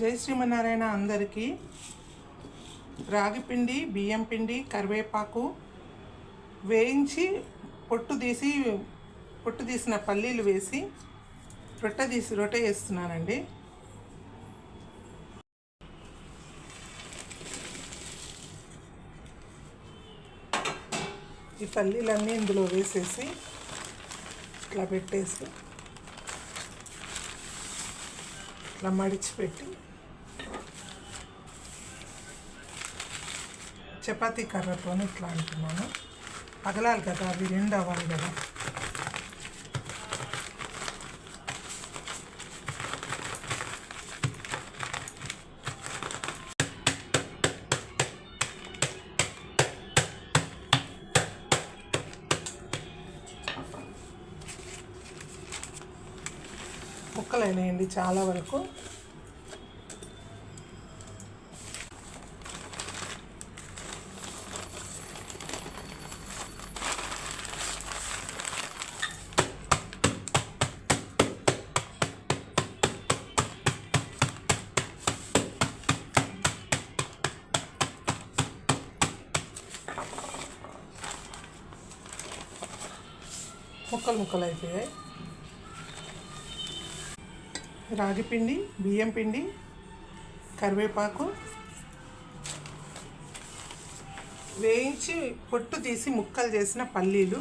జై శ్రీమన్నారాయణ అందరికీ. రాగి పిండి బియ్యం పిండి కరివేపాకు వేయించి పొట్టు తీసి పొట్టు తీసిన పల్లీలు వేసి రొట్టె తీసి రొట్టె చేస్తున్నానండి. ఈ పల్లీలన్నీ ఇందులో వేసేసి ఇట్లా పెట్టేసి ఇట్లా మడిచిపెట్టి చపాతీ కర్రతో ఇట్లా అంటున్నాను. పగలాలి కదా అవి రెండు అవ్వాలి కదా. ముక్కలైనాయండి చాలా వరకు. ముక్కలు ముక్కలు అయిపోయాయి. రాగి పిండి బియ్యం పిండి కరివేపాకు వేయించి పొట్టు తీసి ముక్కలు చేసిన పల్లీలు.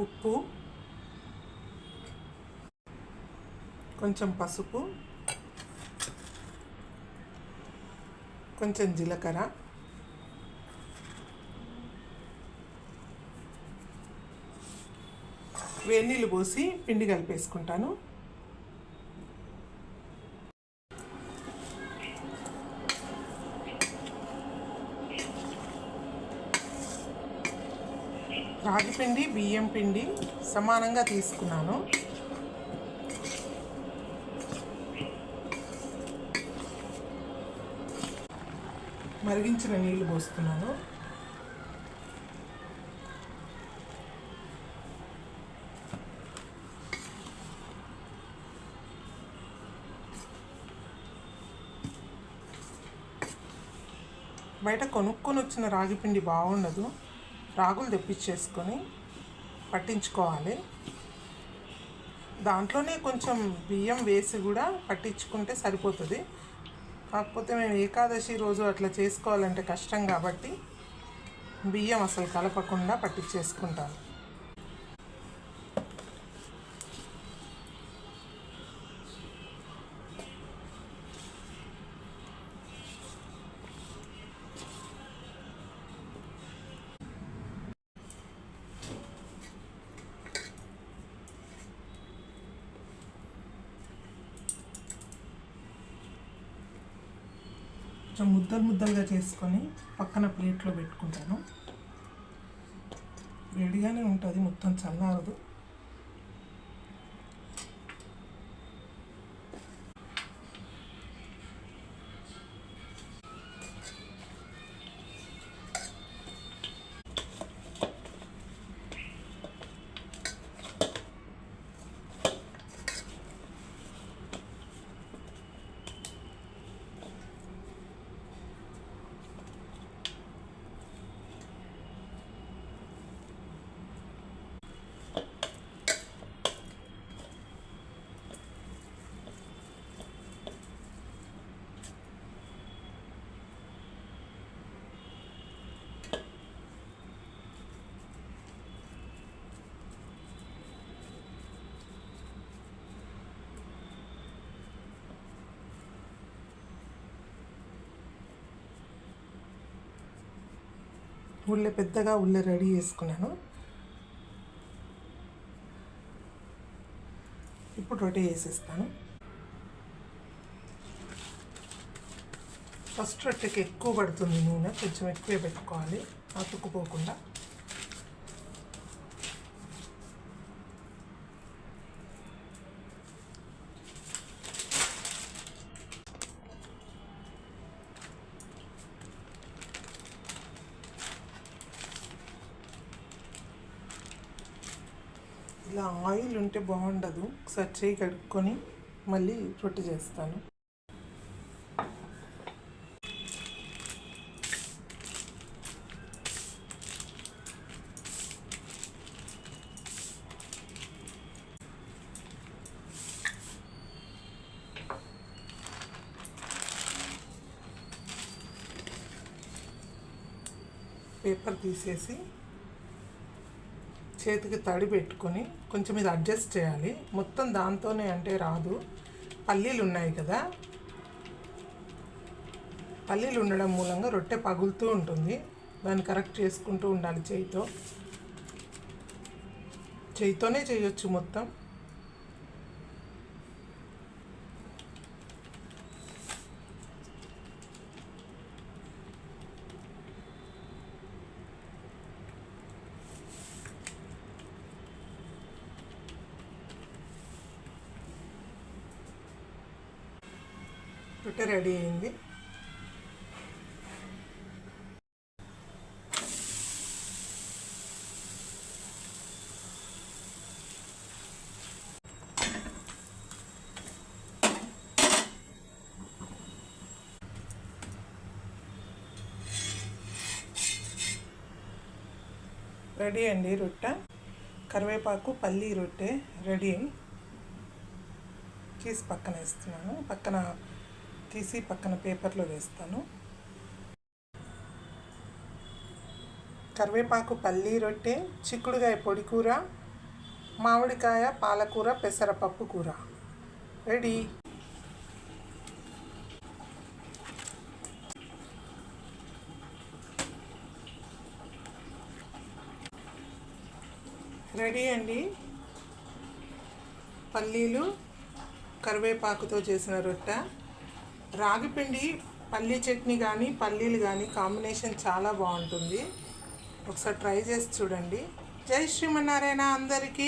ఉప్పు కొంచెం పసుపు కొంచెం జీలకర్ర వేడి పోసి పిండి కలిపేసుకుంటాను. రాగి పిండి బియ్యం పిండి సమానంగా తీసుకున్నాను. మరిగించిన నీళ్ళు పోస్తున్నాను. బయట కొనుక్కొని వచ్చిన రాగి పిండి బాగుండదు. రాగులు తెప్పించేసుకొని పట్టించుకోవాలి. దాంట్లోనే కొంచెం బియ్యం వేసి కూడా పట్టించుకుంటే సరిపోతుంది. కాకపోతే మేము ఏకాదశి రోజు అట్లా చేసుకోవాలంటే కష్టం కాబట్టి బియ్యం అసలు కలపకుండా పట్టించేసుకుంటాను కొంచెం ముద్దలు ముద్దలుగా చేసుకొని పక్కన ప్లేట్లో పెట్టుకుంటాను. వేడిగానే ఉంటుంది మొత్తం చల్లారదు. ఉళ్ళె పెద్దగా ఉళ్ళె రెడీ చేసుకున్నాను. ఇప్పుడు రొట్టె వేసేస్తాను ఫస్ట్ రొట్టెకి ఎక్కువ పడుతుంది నూనె కొంచెం ఎక్కువే పెట్టుకోవాలి అతుక్కుపోకుండా ఇలా ఆయిల్ ఉంటే బాగుండదు. ఒకసారి చేయి కడుక్కొని మళ్ళీ రొట్టె చేస్తాను. పేపర్ తీసేసి చేతికి తడి పెట్టుకొని కొంచెం ఇది అడ్జస్ట్ చేయాలి. మొత్తం దాంతోనే అంటే రాదు. పల్లీలు ఉన్నాయి కదా. పల్లీలు ఉండడం మూలంగా రొట్టె పగులుతూ ఉంటుంది. దాన్ని కరెక్ట్ చేసుకుంటూ ఉండాలి చేయితో. చేయితోనే చేయొచ్చు మొత్తం. రొట్టె రెడీ అయింది. రెడీ అండి రొట్టె. కరివేపాకు పల్లీ రొట్టె రెడీ చేసి పక్కన వేస్తున్నాను. పక్కన తీసి పక్కన పేపర్లో వేస్తాను. కరివేపాకు పల్లీ రొట్టె చిక్కుడుకాయ పొడి కూర మామిడికాయ పాలకూర పెసరపప్పు కూర. రెడీ. రెడీ అండి. పల్లీలు కరివేపాకుతో చేసిన రొట్టె. రాగిపిండి పల్లీ చట్నీ కానీ పల్లీలు కానీ కాంబినేషన్ చాలా బాగుంటుంది. ఒకసారి ట్రై చేసి చూడండి. జై శ్రీమన్నారాయణ అందరికీ.